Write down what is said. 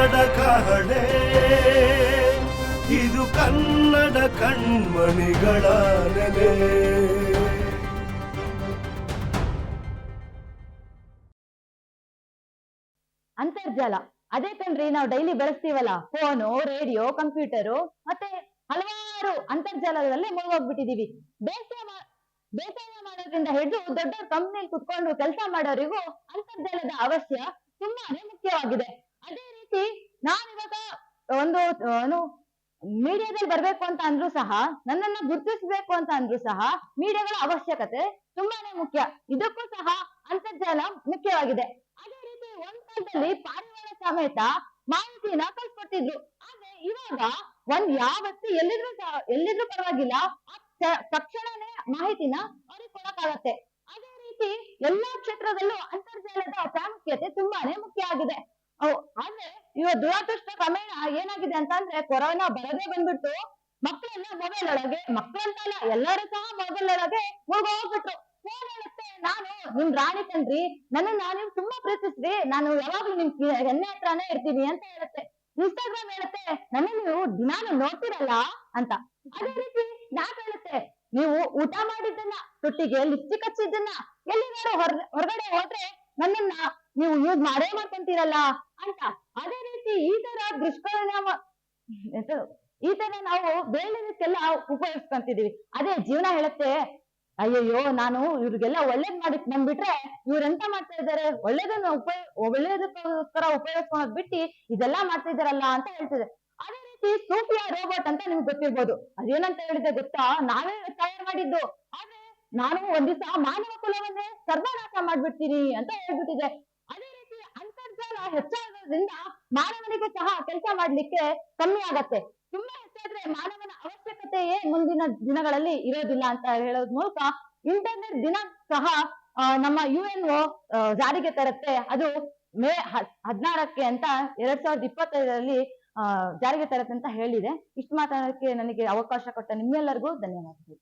ಕನ್ನಡ ಕಹಳೆ ಇದು ಕನ್ನಡ ಕಣ್ಮಣಿಗಳ ನೆಲೆ. ಅಂತರ್ಜಾಲ. ಅದೇ ಕಣ್ರಿ, ನಾವು ಡೈಲಿ ಬಳಸ್ತೀವಲ್ಲ ಫೋನು ರೇಡಿಯೋ ಕಂಪ್ಯೂಟರು ಮತ್ತೆ ಹಲವಾರು ಅಂತರ್ಜಾಲದಲ್ಲೇ ಮುಳುಗೋಗ್ಬಿಟ್ಟಿದೀವಿ. ಬೇಸಾಯ ಬೇಸಾಯ ಮಾಡೋದ್ರಿಂದ ಹಿಡಿದು ದೊಡ್ಡ ಕಂಪ್ನಿಯಲ್ಲಿ ಕುತ್ಕೊಂಡು ಕೆಲಸ ಮಾಡೋರಿಗೂ ಅಂತರ್ಜಾಲದ ಅವಶ್ಯ ತುಂಬಾನೇ ಮುಖ್ಯವಾಗಿದೆ. ಒಂದು, ಏನು, ಮೀಡಿಯಾದಲ್ಲಿ ಬರ್ಬೇಕು ಅಂತ ಅಂದ್ರೂ ಸಹ, ನನ್ನನ್ನ ಗುರುತಿಸಬೇಕು ಅಂತ ಅಂದ್ರೂ ಸಹ, ಮೀಡಿಯಾಗಳ ಅವಶ್ಯಕತೆ ತುಂಬಾನೇ ಮುಖ್ಯ. ಇದಕ್ಕೂ ಸಹ ಅಂತರ್ಜಾಲ ಮುಖ್ಯವಾಗಿದೆ. ಅದೇ ರೀತಿ ಒಂದ್ ಕಾಲದಲ್ಲಿ ಪಾರಿವಾಳ ಸಮೇತ ಮಾಹಿತಿನ ಕಳ್ಸ್ಕೊಟ್ಟಿದ್ರು ಆದ್ರೆ ಇವಾಗ ಒಂದ್ ಯಾವತ್ತು ಎಲ್ಲಿದ್ರು ಎಲ್ಲಿದ್ರು ಪರವಾಗಿಲ್ಲ ತಕ್ಷಣನೇ ಮಾಹಿತಿನ ಅವ್ರಿಗೆ ಕೊಡಕ್ಕಾಗತ್ತೆ ಅದೇ ರೀತಿ ಎಲ್ಲಾ ಕ್ಷೇತ್ರದಲ್ಲೂ ಅಂತರ್ಜಾಲದ ಪ್ರಾಮುಖ್ಯತೆ ತುಂಬಾನೇ ಮುಖ್ಯ ಆಗಿದೆ. ಇವಾಗ ದುರದೃಷ್ಟ ಕ್ರಮೇಣ ಏನಾಗಿದೆ ಅಂತ ಅಂದ್ರೆ ಕೊರೋನಾ ಬರದೇ ಬಂದ್ಬಿಟ್ಟು ಮಕ್ಕಳನ್ನ ಮೊಬೈಲ್ ಒಳಗೆ, ಮಕ್ಕಳಂತಲ್ಲ, ಎಲ್ಲರೂ ಸಹ ಮೊಬೈಲ್ ಒಳಗೆ ಹೋಗ್ಬಿಟ್ರು. ಫೋನ್ ನಾನು ನಿಮ್ ರಾಣಿ ಕಣ್ರಿ ನನ್ನ ನೀವು ತುಂಬಾ ಪ್ರೀತಿಸ್ರಿ, ನಾನು ಯಾವಾಗ್ಲೂ ನಿಮ್ ಎಣ್ಣೆ ಹತ್ರನೇ ಇರ್ತೀನಿ ಅಂತ ಹೇಳುತ್ತೆ. ಇನ್ಸ್ಟಾಗ್ರಾಮ್ ಹೇಳುತ್ತೆ ನನ್ನ ನೀವು ದಿನಾನು ನೋಡ್ತಿರಲ್ಲ ಅಂತ. ಅದೇ ರೀತಿ ಸ್ನ್ಯಾಪ್ ಹೇಳುತ್ತೆ, ನೀವು ಊಟ ಮಾಡಿದ್ದನ್ನ, ತುಟ್ಟಿಗೆ ಲಿಪ್ಸ್ಟಿಕ್ ಹಚ್ಚಿದ್ದನ್ನ ಎಲ್ಲಿಗಾರು ಹೊರ ಹೊರಗಡೆ ಹೋದ್ರೆ ನನ್ನನ್ನ ನೀವು ಯೂಸ್ ಮಾಡೇ ಮಾಡ್ಕೊಂತೀರಲ್ಲ ಅಂತ. ಅದೇ ಈ ತರ ದುಷ್ಪರಿಣಾಮ? ಈ ತರ ನಾವು ಬೇರೆದಕ್ಕೆಲ್ಲ ಉಪಯೋಗಿಸ್ಕೊಂತಿದೀವಿ. ಅದೇ ಜೀವನ ಹೇಳುತ್ತೆ, ಅಯ್ಯಯ್ಯೋ, ನಾನು ಇವ್ರಿಗೆಲ್ಲ ಒಳ್ಳೇದ್ ಮಾಡಕ್ ಬಂದ್ಬಿಟ್ರೆ ಇವ್ರೆಂತ ಮಾಡ್ತಾ ಇದಾರೆ ಒಳ್ಳೇದನ್ನ ಉಪಯೋಗ ಒಳ್ಳೇದಕ್ಕೋಸ್ಕರ ಉಪಯೋಗಿಸ್ಕೊಳೋದ್ ಬಿಟ್ಟು ಇದೆಲ್ಲಾ ಮಾಡ್ತಾ ಇದಾರಲ್ಲ ಅಂತ ಹೇಳ್ತಿದೆ. ಅದೇ ರೀತಿ ಸೂಫಿಯಾ ರೋಬೋಟ್ ಅಂತ ನಿಮ್ಗೆ ಗೊತ್ತಿರ್ಬೋದು. ಅದೇನಂತ ಹೇಳಿದ್ರೆ ಗೊತ್ತಾ? ನಾವೇ ತಯಾರು ಮಾಡಿದ್ದು. ಆದ್ರೆ ನಾನು ಒಂದ್ ದಿವಸ ಮಾನವ ಕುಲವನ್ನೇ ಸರ್ವನಾಶ ಮಾಡ್ಬಿಡ್ತೀನಿ ಅಂತ ಹೇಳ್ಬಿಟ್ಟಿದೆ. ಹೆಚ್ಚಾಗೋದ್ರಿಂದ ಮಾನವನಿಗೂ ಸಹ ಕೆಲಸ ಮಾಡ್ಲಿಕ್ಕೆ ಕಮ್ಮಿ ಆಗತ್ತೆ. ತುಂಬಾ ಹೆಚ್ಚಾದ್ರೆ ಮಾನವನ ಅವಶ್ಯಕತೆಯೇ ಮುಂದಿನ ದಿನಗಳಲ್ಲಿ ಇರೋದಿಲ್ಲ ಅಂತ ಹೇಳೋದ್ ಮೂಲಕ ಇಂಟರ್ನೆಟ್ ದಿನ ಸಹ ನಮ್ಮ ಯು ಎನ್ ಒ ಜಾರಿಗೆ ತರುತ್ತೆ. ಅದು ಮೇ ಹದಿನಾರಕ್ಕೆ ಅಂತ ಎರಡ್ ಸಾವಿರದ ಇಪ್ಪತ್ತೈದರಲ್ಲಿ ಜಾರಿಗೆ ತರತ್ತೆ ಅಂತ ಹೇಳಿದೆ. ಇಷ್ಟು ಮಾತಾಡೋಕ್ಕೆ ನನಗೆ ಅವಕಾಶ ಕೊಟ್ಟ ನಿಮ್ಮೆಲ್ಲರಿಗೂ ಧನ್ಯವಾದಗಳು.